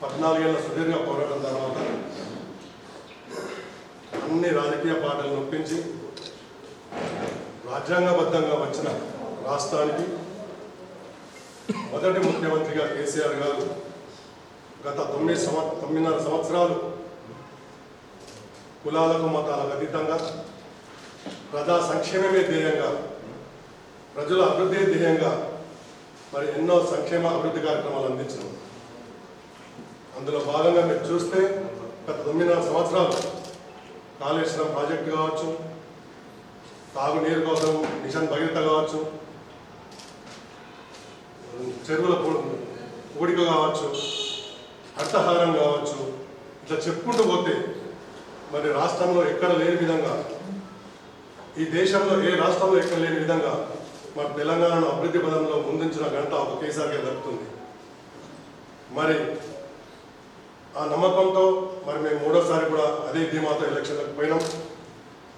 పద్నాలుగేళ్ళ సుదీర్ఘ పోరాటం తర్వాత అన్ని రాజకీయ పార్టీలను ఒప్పించి రాజ్యాంగబద్ధంగా వచ్చిన రాష్ట్రానికి మొదటి ముఖ్యమంత్రిగా కేసీఆర్ గారు గత తొమ్మిది సంవ తొమ్మిదిన్నర సంవత్సరాలు కులాలకు మతాలకు అతీతంగా ప్రజా సంక్షేమమే ధ్యేయంగా ప్రజల అభివృద్ధి ధ్యేయంగా మరి ఎన్నో సంక్షేమ అభివృద్ధి కార్యక్రమాలు అందించడం అందులో భాగంగా మీరు చూస్తే గత తొమ్మిదిన్నర సంవత్సరాలు కాళేశ్వరం ప్రాజెక్టు కావచ్చు తాగునీరు కోసం మిషన్ భగీరథ కావచ్చు చెరువుల పూడిక కావచ్చు అర్థహారం కావచ్చు ఇట్లా చెప్పుకుంటూ పోతే మరి రాష్ట్రంలో ఎక్కడ లేని విధంగా ఈ దేశంలో ఏ రాష్ట్రంలో ఎక్కడ లేని విధంగా మన తెలంగాణను అభివృద్ధి పదంలో ముందుంచిన ఘనత ఒక కేసీఆర్కే దక్కుతుంది. మరి ఆ నమ్మకంతో మరి మేము మూడోసారి కూడా అదే ధీమాతో ఎలక్షన్లకు పోయినాం.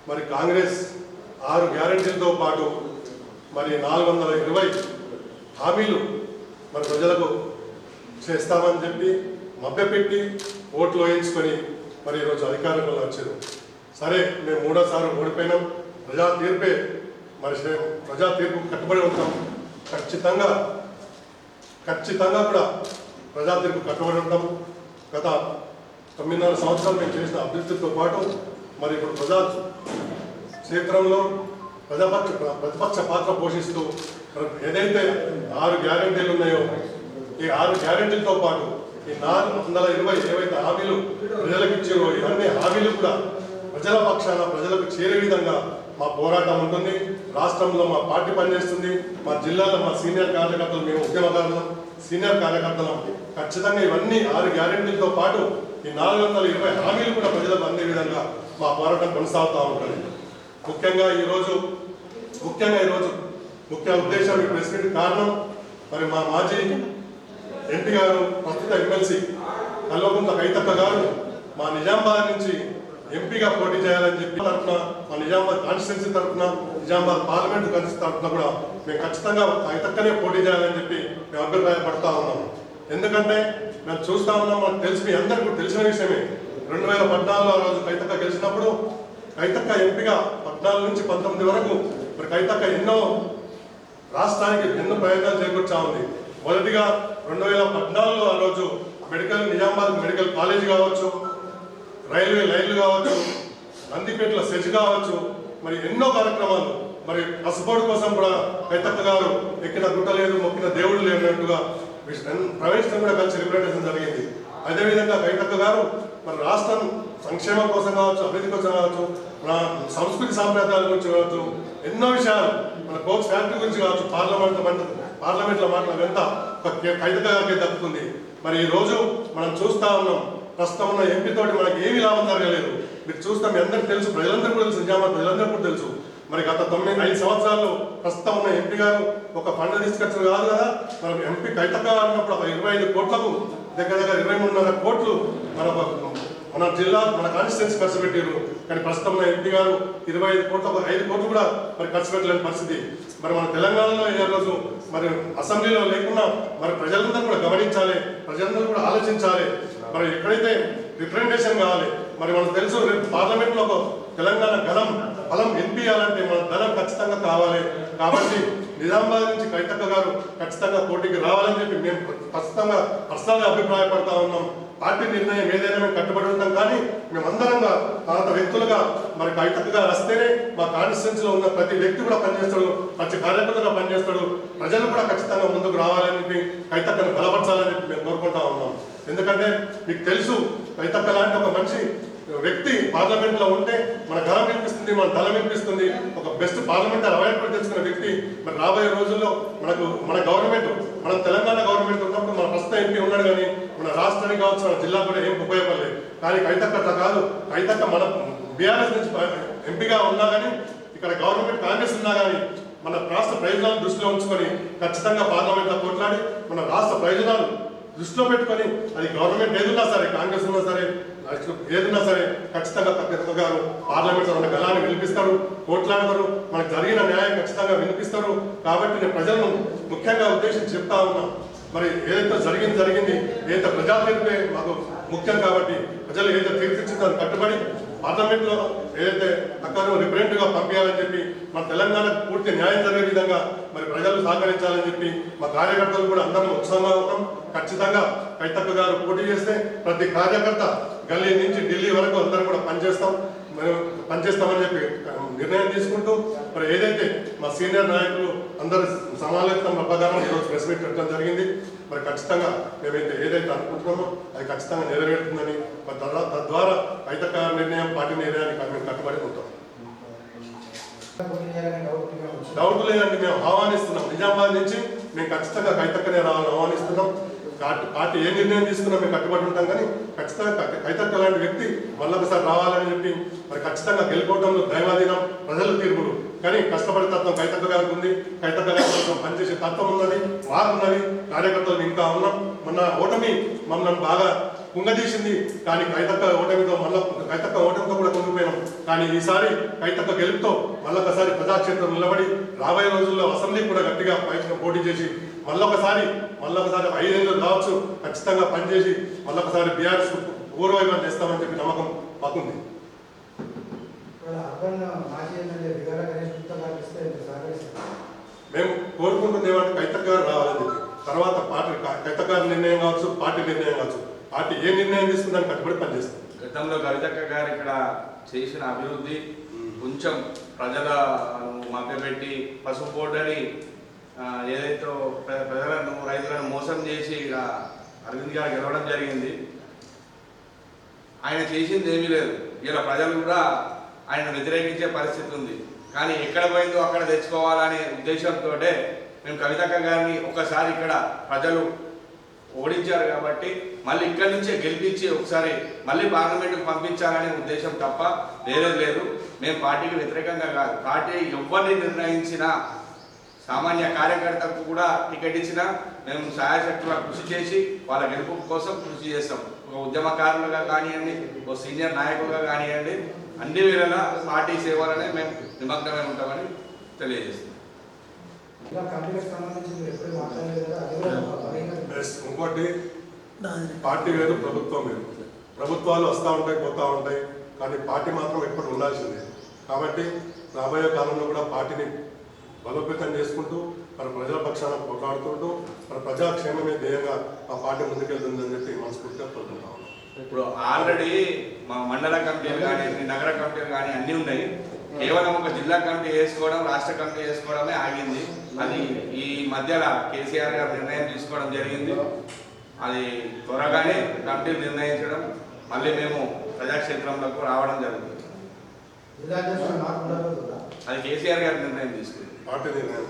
మరి కాంగ్రెస్ ఆరు గ్యారెంటీలతో పాటు మరి నాలుగు వందల ఇరవై హామీలు మరి ప్రజలకు చేస్తామని చెప్పి మభ్యపెట్టి ఓట్లు వేయించుకొని మరి ఈరోజు అధికారంలో వచ్చారు సరే మేము మూడోసారి ఓడిపోయినాం. ప్రజా తీర్పే మరి సే- ప్రజా తీర్పు కట్టుబడి ఉంటాం. ఖచ్చితంగా ఖచ్చితంగా కూడా ప్రజా తీర్పు కట్టుబడి ఉంటాం. గత తొమ్మిదిన్నర సంవత్సరాలు మేము చేసిన అభివృద్ధితో పాటు మరి ఇప్పుడు ప్రజా క్షేత్రంలో ప్రజాపక్ష ప్రతిపక్ష పాత్ర పోషిస్తూ ఏదైతే ఆరు గ్యారెంటీలు ఉన్నాయో ఈ ఆరు గ్యారంటీలతో పాటు ఈ నాలుగు వందల ఇరవై ఏవైతే హామీలు ప్రజలకు ఇచ్చారో ఇవన్నీ హామీలు కూడా ప్రజల పక్షాన ప్రజలకు చేరే విధంగా మా పోరాటం ఉంటుంది. రాష్ట్రంలో మా పార్టీ పనిచేస్తుంది. మా జిల్లాలో మా సీనియర్ కార్యకర్తలు మేము ఉద్యమకారులం. సీనియర్ కార్యకర్తలం ఖచ్చితంగా ఇవన్నీ ఆరు గ్యారెంటీలతో పాటు ఈ నాలుగు వందల ఇరవై హామీలు కూడా ప్రజలకు అందే విధంగా మా పోరాటం కొనసాగుతూ ఉంటుంది. ముఖ్యంగా ఈరోజు ముఖ్యంగా ఈరోజు ముఖ్య ఉద్దేశం ఈ ప్రెస్ మీట్ కారణం మరి మా మాజీ ఎంపీ గారు ప్రస్తుత ఎమ్మెల్సీ కల్వకుంట్ల కైతక్క గారు మా నిజామాబాద్ నుంచి ఎంపీగా పోటీ చేయాలని చెప్పి తరఫున మా నిజామాబాద్ కాన్స్టిట్యున్సీ తరఫున నిజామాబాద్ పార్లమెంట్ కలిసి తరఫున కూడా మేము ఖచ్చితంగా ఇతక్కనే పోటీ చేయాలని చెప్పి మేము అభిప్రాయపడతా ఉన్నాము ఎందుకంటే మేము చూస్తా ఉన్నాం మనకు తెలిసి మీ అందరికీ తెలిసిన విషయమే. రెండు వేల పద్నాలుగులో ఆ రోజు కైతక్క గెలిచినప్పుడు కైతక్క ఎంపీగా పద్నాలుగు నుంచి పంతొమ్మిది వరకు మరి కైతక్క ఎన్నో రాష్ట్రానికి ఎన్నో ప్రయత్నాలు చేకూర్చా ఉంది. మొదటిగా రెండు వేల పద్నాలుగులో ఆ రోజు మెడికల్ నిజామాబాద్ మెడికల్ కాలేజ్ కావచ్చు రైల్వే లైన్లు కావచ్చు నందిపేటల సెజ్ కావచ్చు మరి ఎన్నో కార్యక్రమాలు. మరి పసుపోడు కోసం కూడా పెద్దప్ప గారు ఎక్కిన గుట్ట లేదు మొక్కిన దేవుడు లేనట్టుగా ప్రవేశం కూడా కలిసి రిప్రజెంటేషన్ జరిగింది. అదేవిధంగా కైతక్క గారు మరి రాష్ట్రం సంక్షేమం కోసం కావచ్చు అభివృద్ధి కోసం కావచ్చు మన సంస్కృతి సాంప్రదాయాల గురించి కావచ్చు ఎన్నో విషయాలు. మన కోచ్ ఫ్యాక్టరీ గురించి కావచ్చు పార్లమెంట్ పార్లమెంట్ పార్లమెంట్లో మాట్లాడంతా ఒక కైతక్క గారికి దక్కుతుంది. మరి ఈ రోజు మనం చూస్తా ఉన్నాం ప్రస్తుతం ఉన్న ఎంపీతోటి మనకి ఏమీ లాభం జరగలేదు. మీరు చూస్తాం మీ అందరికీ తెలుసు ప్రజలందరూ కూడా తెలుసు నిజామాబాద్ ప్రజలందరూ కూడా తెలుసు. మరి గత తొమ్మిది ఐదు సంవత్సరాల్లో ప్రస్తుతం ఉన్న ఎంపీ గారు ఒక ఫండ్ తీసుకొచ్చిన కాదు కదా? మనం ఎంపీ కైతక్క అన్నప్పుడు ఒక ఇరవై ఐదు కోట్లకు దగ్గర దగ్గర ఇరవై మూడున్నర కోట్లు మన మన జిల్లా మన కాన్స్టిట్యున్సీ ఖర్చు పెట్టారు కానీ ప్రస్తుతం ఉన్న ఎంపీ గారు ఇరవై ఐదు కోట్ల ఒక ఐదు కోట్లు కూడా మరి ఖర్చు పెట్టలేని పరిస్థితి. మరి మన తెలంగాణలో ఈ రోజు మరి అసెంబ్లీలో లేకుండా మరి ప్రజలందరూ కూడా గమనించాలి ప్రజలందరూ కూడా ఆలోచించాలి. మరి ఎక్కడైతే రిప్రజెంటేషన్ కావాలి మరి మనకు తెలుసు రేపు పార్లమెంట్లో తెలంగాణ గలం బలం ఎన్పియాలంటే మన ధనం ఖచ్చితంగా కావాలి. కాబట్టి నిజామాబాద్ నుంచి కైతక్క గారు ఖచ్చితంగా పోటీకి రావాలని చెప్పి మేము ఖచ్చితంగా పర్సనల్గా అభిప్రాయపడతా ఉన్నాం. పార్టీ నిర్ణయం ఏదైనా మేము కట్టుబడి ఉంటాం కానీ మేమందరంగా పాత వ్యక్తులుగా మరి కైతక్క గారు వస్తేనే మా కాన్స్టిట్యున్సీలో ఉన్న ప్రతి వ్యక్తి కూడా పనిచేస్తాడు ప్రతి కార్యకర్తగా పనిచేస్తాడు. ప్రజలు కూడా ఖచ్చితంగా ముందుకు రావాలని చెప్పి కైతక్కను బలపరచాలని చెప్పి మేము కోరుకుంటా ఉన్నాం ఎందుకంటే మీకు తెలుసు కైతక్క లాంటి ఒక మంచి వ్యక్తి పార్లమెంట్లో ఉంటే మన గలం వినిపిస్తుంది మన దళం వినిపిస్తుంది. ఒక బెస్ట్ పార్లమెంటర్ అవాయిడ్ తెచ్చుకున్న వ్యక్తి మరి రాబోయే రోజుల్లో మనకు మన గవర్నమెంట్ మన తెలంగాణ గవర్నమెంట్ ఉన్నప్పుడు మన ప్రస్తుత ఎంపీ ఉన్నాడు కానీ మన రాష్ట్రానికి కావచ్చు మన జిల్లా కూడా ఏం ఉపయోగపడలేదు కానీ కైతక్క అట్లా కాదు. కైతక్క మన బీఆర్ఎస్ నుంచి ఎంపీగా ఉన్నా కానీ ఇక్కడ గవర్నమెంట్ కాంగ్రెస్ ఉన్నా కానీ మన రాష్ట్ర ప్రయోజనాలను దృష్టిలో ఉంచుకొని ఖచ్చితంగా పార్లమెంట్లో కొట్లాడి మన రాష్ట్ర ప్రయోజనాలు దృష్టిలో పెట్టుకొని అది గవర్నమెంట్ ఏదున్నా సరే కాంగ్రెస్ ఉన్నా సరే ఏదున్నా సరే ఖచ్చితంగా కవిత గారు పార్లమెంట్ ఉన్న గలాన్ని వినిపిస్తారు కోట్లాడతారు మనకు జరిగిన న్యాయం ఖచ్చితంగా వినిపిస్తారు. కాబట్టి నేను ప్రజలను ముఖ్యంగా ఉద్దేశించి చెప్తా ఉన్నా మరి ఏదైతే జరిగింది జరిగింది ఏదైతే ప్రజా తీర్పే మాకు ముఖ్యం కాబట్టి ప్రజలు ఏదైతే తీర్పిచ్చిందో కట్టుబడి పార్లమెంట్లో ఏదైతే అక్కను రిప్రజెంట్గా పంపించాలని చెప్పి మన తెలంగాణకు పూర్తి న్యాయం జరిగే విధంగా మరి ప్రజలు సహకరించాలని చెప్పి మా కార్యకర్తలు కూడా అందరం ఉత్సాహంగా ఉన్నాం ఖచ్చితంగా కైతప్ప గారు పోటీ చేస్తే ప్రతి కార్యకర్త గల్లీ నుంచి ఢిల్లీ వరకు అందరం కూడా పనిచేస్తాం. మేము పనిచేస్తామని చెప్పి నిర్ణయం తీసుకుంటూ మరి ఏదైతే మా సీనియర్ నాయకులు అందరు సమావేశం ప్రకారం ఈరోజు ప్రెస్ మీట్ పెట్టడం జరిగింది. మరి ఖచ్చితంగా మేమైతే ఏదైతే అనుకుంటున్నామో అది ఖచ్చితంగా నెరవేరుతుందని మరి తర్వాత తద్వారా కైతక్క నిర్ణయం పార్టీ నిర్ణయానికి మేము కట్టుబడి ఉంటాం డౌట్ లేదండి మేము ఆహ్వానిస్తున్నాం. నిజామాబాద్ నుంచి మేము ఖచ్చితంగా కైతక్కనే రావాలని ఆహ్వానిస్తున్నాం. పార్టీ ఏ నిర్ణయం తీసుకున్నా మేము కట్టుబడి ఉంటాం కానీ ఖచ్చితంగా కైతక్క లాంటి వ్యక్తి మళ్ళొకసారి రావాలని చెప్పి మరి ఖచ్చితంగా గెలుపోవడంలో దైవాధీనం ప్రజల తీర్పులు. కానీ కష్టపడే తత్వం కైతక్క గారికి ఉంది. కైతక్క గారి కోసం పనిచేసే తత్వం ఉన్నది మాకు ఉన్నది కార్యకర్తలు ఇంకా ఉన్నాం. మొన్న ఓటమి మమ్మల్ని బాగా కుంగదీసింది. కానీ కైతక్క ఓటమితో మళ్ళీ కైతక్క ఓటమితో కూడా కుంగిపోయినాం. కానీ ఈసారి కైతక్క గెలుపుతో మళ్ళొకసారి ప్రజాక్షేత్రం నిలబడి రాబోయే రోజుల్లో అసెంబ్లీ కూడా గట్టిగా పైన పోటీ చేసి మళ్ళొకసారి మళ్ళొకసారి ఐదేళ్ళు కావచ్చు ఖచ్చితంగా పనిచేసి మళ్ళొకసారి బీఆర్ఎస్ పూర్వైవం చేస్తామని చెప్పి నమ్మకం మాకుంది. మేము కోరుకుంటుంది ఏమంటే కైతక్క గారు రావాలని చెప్పి తర్వాత పార్టీ కైతక్క గారి నిర్ణయం కావచ్చు పార్టీ నిర్ణయం కావచ్చు. పార్టీ ఏ నిర్ణయం తీసుకుందని కట్టుబడి పనిచేస్తాం గతంలో కవితక్క గారు ఇక్కడ చేసిన అభివృద్ధి కొంచెం ప్రజలను మభ్యపెట్టి పసుపు బోర్డని ఏదైతే ప్ర- ప్రజలను రైతులను మోసం చేసి ఇక్కడ అరవింద్ గారు గెలవడం జరిగింది. ఆయన చేసింది ఏమీ లేదు. ఇలా ప్రజలు కూడా ఆయన వ్యతిరేకించే పరిస్థితి ఉంది. కానీ ఎక్కడ పోయిందో అక్కడ తెచ్చుకోవాలనే ఉద్దేశంతో మేము కవితక్క గారిని ఒకసారి ఇక్కడ ప్రజలు ఓడించారు కాబట్టి మళ్ళీ ఇక్కడి నుంచే గెలిపించి ఒకసారి మళ్ళీ పార్లమెంట్కి పంపించాలనే ఉద్దేశం తప్ప వేరే లేదు. మేము పార్టీకి వ్యతిరేకంగా కాదు. పార్టీ ఎవరిని నిర్ణయించినా సామాన్య కార్యకర్తకు కూడా టికెట్ ఇచ్చినా మేము సహాయశక్తుగా కృషి చేసి వాళ్ళ గెలుపు కోసం కృషి చేస్తాం. ఒక ఉద్యమకారులుగా కానివ్వండి ఒక సీనియర్ నాయకులుగా కానివ్వండి అన్ని వేళలా పార్టీ సేవలనే మేము నిమగ్నమై ఉంటామని తెలియజేస్తాం ఇంకోటి పార్టీ వేరు ప్రభుత్వం వేరు. ప్రభుత్వాలు వస్తూ ఉంటాయి పోతూ ఉంటాయి కానీ పార్టీ మాత్రం ఎప్పుడు ఉండాల్సిందే. కాబట్టి రాబోయే కాలంలో కూడా పార్టీని బలోపేతం చేసుకుంటూ మన ప్రజల పక్షాన పోట్లాడుతుంటూ మన ప్రజాక్షేమమే ధ్యేయంగా ఆ పార్టీ ముందుకెళ్తుందని చెప్పి మనస్ఫూర్తిగా కోరుకుంటా ఉన్నాం ఇప్పుడు ఆల్రెడీ మా మండల కమిటీలు కానీ నగర కమిటీలు కానీ అన్నీ ఉన్నాయి. కేవలం ఒక జిల్లా కమిటీ వేసుకోవడం రాష్ట్ర కమిటీ వేసుకోవడమే ఆగింది. అది ఈ మధ్యలో కేసీఆర్ గారు నిర్ణయం తీసుకోవడం జరిగింది. అది త్వరగానే కమిటీలు నిర్ణయించడం మళ్ళీ మేము ప్రజాక్షేత్రంలోకి రావడం జరుగుతుంది. అది కేసీఆర్ గారి నిర్ణయం తీసుకుంది. పార్టీ నిర్ణయం.